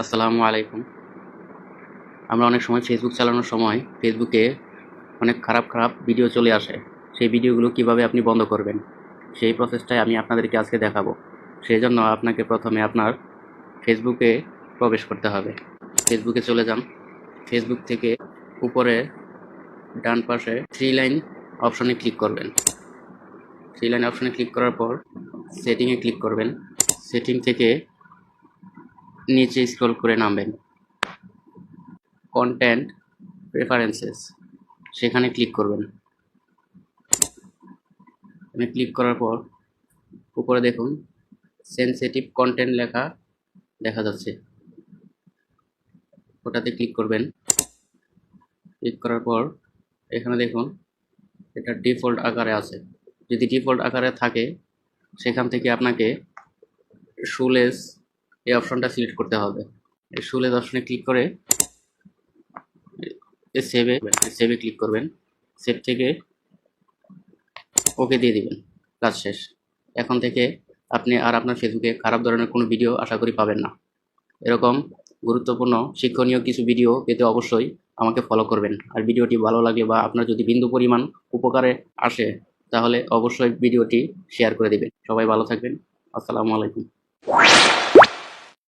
আসসালামু আলাইকুম। আমরা অনেক সময় ফেসবুক চালানোর সময় ফেসবুকে অনেক খারাপ খারাপ ভিডিও চলে আসে। সেই ভিডিওগুলো কীভাবে আপনি বন্ধ করবেন? সেই প্রসেসটাই আমি আপনাদেরকে আজকে দেখাবো। সেই জন্য আপনাকে প্রথমে আপনার ফেসবুকে প্রবেশ করতে হবে। ফেসবুকে চলে যান। ফেসবুক থেকে উপরে ডান পাশে থ্রি লাইন অপশনে ক্লিক করবেন। থ্রি লাইন অপশনে ক্লিক করার পর সেটিংয়ে ক্লিক করবেন। সেটিং থেকে নিচে স্ক্রল করে নামবেন। কন্টেন্ট প্রেফারেন্সেস সেখানে ক্লিক করবেন। এখানে ক্লিক করার পর, উপরে দেখুন সেনসিটিভ কন্টেন্ট লেখা দেখা যাচ্ছে। ওটাতে ক্লিক করবেন। ক্লিক করার পর, এখানে দেখুন, এটা ডিফল্ট আকারে আছে। যদি ডিফল্ট আকারে থাকে, সেখান থেকে আপনাকে শুলেস এই অপশনটা সিলেক্ট করতে হবে। শুলেস অপশনে ক্লিক করে সেভে সেভে ক্লিক করবেন। সেভ থেকে ওকে দিয়ে দিবেন। কাজ শেষ। এখন থেকে আপনি আর আপনার ফেসবুকে খারাপ ধরনের কোনো ভিডিও আশা করি পাবেন না। এরকম গুরুত্বপূর্ণ শিক্ষণীয় কিছু ভিডিও পেতে অবশ্যই আমাকে ফলো করবেন। আর ভিডিওটি ভালো লাগে বা আপনার যদি বিন্দু পরিমাণ উপকারে আসে, তাহলে অবশ্যই ভিডিওটি শেয়ার করে দিবেন। সবাই ভালো থাকবেন। আসসালামু আলাইকুম।